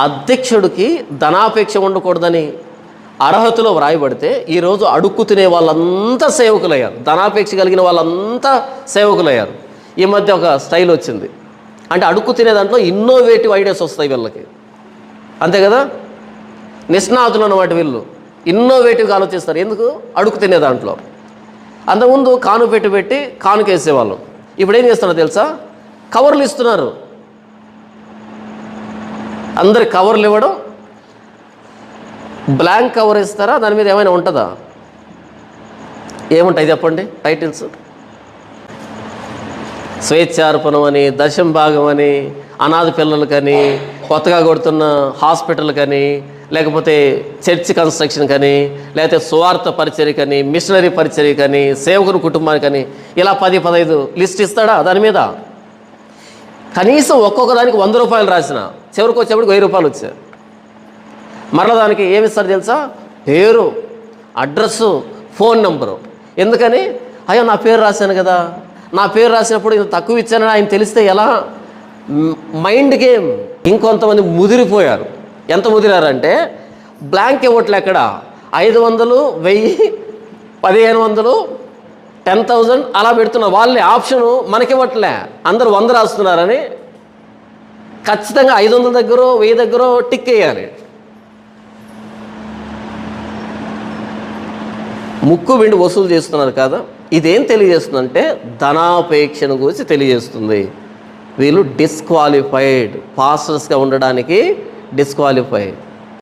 అధ్యక్షుడికి ధనాపేక్ష ఉండకూడదని అర్హతలో వ్రాయబడితే ఈరోజు అడుక్కు తినే వాళ్ళంతా సేవకులయ్యారు. ధనాపేక్ష కలిగిన వాళ్ళంతా సేవకులయ్యారు. ఈ మధ్య ఒక స్టైల్ వచ్చింది. అంటే అడుక్కు తినే దాంట్లో ఇన్నోవేటివ్ ఐడియాస్ వస్తాయి వీళ్ళకి. అంతే కదా? నిష్ణాతులు అన్నమాట వీళ్ళు. ఇన్నోవేటివ్గా ఆలోచిస్తారు. ఎందుకు? అడుగు తినే దాంట్లో. అంతకుముందు కాను పెట్టి పెట్టి కానుకేసేవాళ్ళం. ఇప్పుడు ఏం చేస్తున్నారు తెలుసా? కవర్లు ఇస్తున్నారు. అందరి కవర్లు ఇవ్వడం బ్లాంక్ కవర్ ఇస్తారా దాని మీద ఏమైనా ఉంటుందా? ఏముంటాయి చెప్పండి టైటిల్స్? స్వేచ్ఛార్పణం అని దశం భాగం అని అనాథ పిల్లలకని కొత్తగా కొడుతున్న హాస్పిటల్ కానీ లేకపోతే చర్చ్ కన్స్ట్రక్షన్ కానీ లేకపోతే సువార్త పరిచర్యకని మిషనరీ పరిచర్యకని సేవకుని కుటుంబానికని ఇలా పది పదహైదు లిస్ట్ ఇస్తాడా దాని మీద? కనీసం ఒక్కొక్క దానికి వంద రూపాయలు రాసిన. చివరికి వచ్చేప్పటికి వెయ్యి రూపాయలు వచ్చాయి. మరల దానికి ఏమి ఇస్తారు తెలుసా? పేరు అడ్రస్సు ఫోన్ నెంబరు. ఎందుకని? అయ్యో నా పేరు రాశాను కదా. నా పేరు రాసినప్పుడు ఇంత తక్కువ ఇచ్చానని ఆయన తెలిస్తే ఎలా? Mind game. ఇంకొంతమంది ముదిరిపోయారు. ఎంత ముదిరారంటే బ్లాంక్ ఇవ్వట్లే ఎక్కడ ఐదు వందలు వెయ్యి పదిహేను వందలు టెన్ థౌజండ్ అలా పెడుతున్నారు వాళ్ళని ఆప్షను మనకివ్వట్లే. అందరూ వంద రాస్తున్నారని ఖచ్చితంగా ఐదు వందల దగ్గర వెయ్యి దగ్గర టిక్ వేయాలి. ముక్కు విండి వసూలు చేస్తున్నారు కదా ఇదేం తెలియజేస్తుందంటే ధనాపేక్షను గురించి తెలియజేస్తుంది. వీళ్ళు డిస్క్వాలిఫైడ్ పాస్టర్స్గా ఉండడానికి డిస్క్వాలిఫైడ్